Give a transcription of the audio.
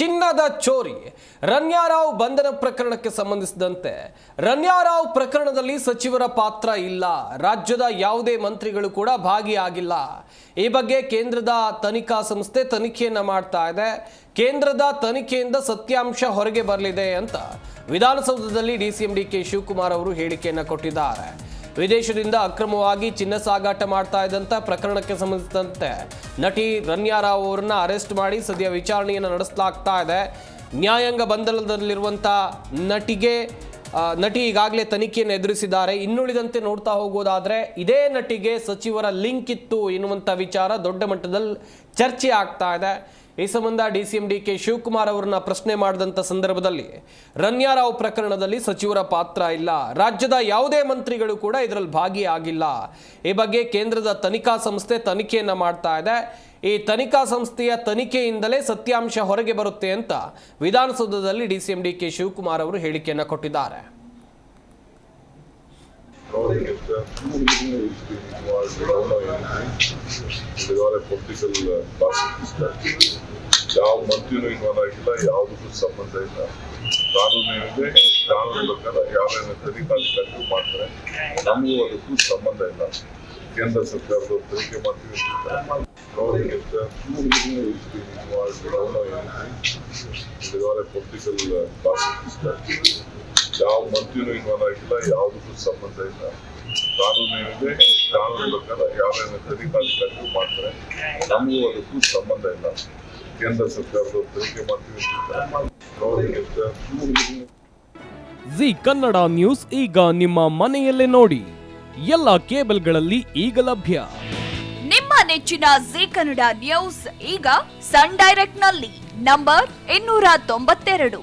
ಚಿನ್ನದ ಚೋರಿ. ರನ್ಯಾರಾವ್ ಬಂಧನ ಪ್ರಕರಣಕ್ಕೆ ಸಂಬಂಧಿಸಿದಂತೆ ರನ್ಯಾರಾವ್ ಪ್ರಕರಣದಲ್ಲಿ ಸಚಿವರ ಪಾತ್ರ ಇಲ್ಲ. ರಾಜ್ಯದ ಯಾವುದೇ ಮಂತ್ರಿಗಳು ಕೂಡ ಭಾಗಿಯಾಗಿಲ್ಲ. ಈ ಬಗ್ಗೆ ಕೇಂದ್ರದ ತನಿಖಾ ಸಂಸ್ಥೆ ತನಿಖೆಯನ್ನು ಮಾಡ್ತಾ ಇದೆ. ಕೇಂದ್ರದ ತನಿಖೆಯಿಂದ ಸತ್ಯಾಂಶ ಹೊರಗೆ ಬರಲಿದೆ ಅಂತ ವಿಧಾನಸೌಧದಲ್ಲಿ ಡಿಸಿಎಂ ಡಿ ಕೆ ಶಿವಕುಮಾರ್ ಅವರು ಹೇಳಿಕೆಯನ್ನು ಕೊಟ್ಟಿದ್ದಾರೆ. ವಿದೇಶದಿಂದ ಅಕ್ರಮವಾಗಿ ಚಿನ್ನ ಸಾಗಾಟ ಮಾಡ್ತಾ ಇದ್ದಂಥ ಪ್ರಕರಣಕ್ಕೆ ಸಂಬಂಧಿಸಿದಂತೆ ನಟಿ ರನ್ಯಾರಾವ್ ಅವರನ್ನ ಅರೆಸ್ಟ್ ಮಾಡಿ ಸದ್ಯ ವಿಚಾರಣೆಯನ್ನು ನಡೆಸಲಾಗ್ತಾ ಇದೆ. ನ್ಯಾಯಾಂಗ ಬಂಧನದಲ್ಲಿರುವಂಥ ನಟಿಗೆ ನಟಿ ಈಗಾಗಲೇ ತನಿಖೆಯನ್ನು ಎದುರಿಸಿದ್ದಾರೆ. ಇನ್ನುಳಿದಂತೆ ನೋಡ್ತಾ ಹೋಗೋದಾದರೆ ಇದೇ ನಟಿಗೆ ಸಚಿವರ ಲಿಂಕ್ ಇತ್ತು ಎನ್ನುವಂಥ ವಿಚಾರ ದೊಡ್ಡ ಮಟ್ಟದಲ್ಲಿ ಚರ್ಚೆ ಆಗ್ತಾ ಇದೆ. ಈ ಸಂಬಂಧ D C M D K Shivakumar ಅವರನ್ನ ಪ್ರಶ್ನೆ ಮಾಡಿದಂಥ ಸಂದರ್ಭದಲ್ಲಿ ರನ್ಯಾರಾವ್ ಪ್ರಕರಣದಲ್ಲಿ ಸಚಿವರ ಪಾತ್ರ ಇಲ್ಲ. ರಾಜ್ಯದ ಯಾವುದೇ ಮಂತ್ರಿಗಳು ಕೂಡ ಇದರಲ್ಲಿ ಭಾಗಿಯಾಗಿಲ್ಲ. ಈ ಬಗ್ಗೆ ಕೇಂದ್ರದ ತನಿಖಾ ಸಂಸ್ಥೆ ತನಿಖೆಯನ್ನ ಮಾಡ್ತಾ ಇದೆ. ಈ ತನಿಖಾ ಸಂಸ್ಥೆಯ ತನಿಖೆಯಿಂದಲೇ ಸತ್ಯಾಂಶ ಹೊರಗೆ ಬರುತ್ತೆ ಅಂತ ವಿಧಾನಸೌಧದಲ್ಲಿ D C D K Shivakumar ಅವರು ಹೇಳಿಕೆಯನ್ನು ಕೊಟ್ಟಿದ್ದಾರೆ. Uh, he's been involved, we don't know anything. ಯಾವ ಮಂತ್ರಿನೂ ಇನ್ವಾಲ್ವ್ ಆಗಿಲ್ಲ ಯಾವುದಕ್ಕೂ ಸಂಬಂಧ ಇಲ್ಲ ಕಾನೂನು ಏನಿದೆ ಕಾನೂನು ಪ್ರಕಾರ ಯಾರೇನು ತನಿಖಾಧಿಕಾರಿಗಳು ಮಾಡ್ತಾರೆ ನಮಗೂ ಅದಕ್ಕೂ ಸಂಬಂಧ ಇಲ್ಲ ಕೇಂದ್ರ ಸರ್ಕಾರದ ತನಿಖೆ ಮಾಡ್ತೀವಿ ಪೊಲಿಟಿಕಲ್ Knowing ಯಾವ ಮಂತ್ರಿನೂ ಇನ್ವಾಲ್ವ್ ಆಗಿಲ್ಲ ಯಾವುದಕ್ಕೂ ಸಂಬಂಧ ಇಲ್ಲ. ಕಾನೂನು ಏನಿದೆ ಕಾನೂನು ಪ್ರಕಾರ ಯಾರೇನು ತನಿಖಾಧಿಕಾರಿಗಳು ಮಾಡ್ತಾರೆ ನಮಗೂ ಅದಕ್ಕೂ ಸಂಬಂಧ ಇಲ್ಲ. ಕೇಂದ್ರ ಸರ್ಕಾರದ ತನಿಖೆ ಮಾಡ್ತೀವಿ ಜಿ ಕನ್ನಡ ನ್ಯೂಸ್ ಈಗ ನಿಮ್ಮ ಮನೆಯಲ್ಲೇ ನೋಡಿ. ಎಲ್ಲ ಕೇಬಲ್ಗಳಲ್ಲಿ ಈಗ ಲಭ್ಯ. ನಿಮ್ಮ ನೆಚ್ಚಿನ ಜಿ ಕನ್ನಡ ನ್ಯೂಸ್ ಈಗ ಸನ್ ಡೈರೆಕ್ಟ್ನಲ್ಲಿ ನಂಬರ್ ಇನ್ನೂರ ತೊಂಬತ್ತೆರಡು.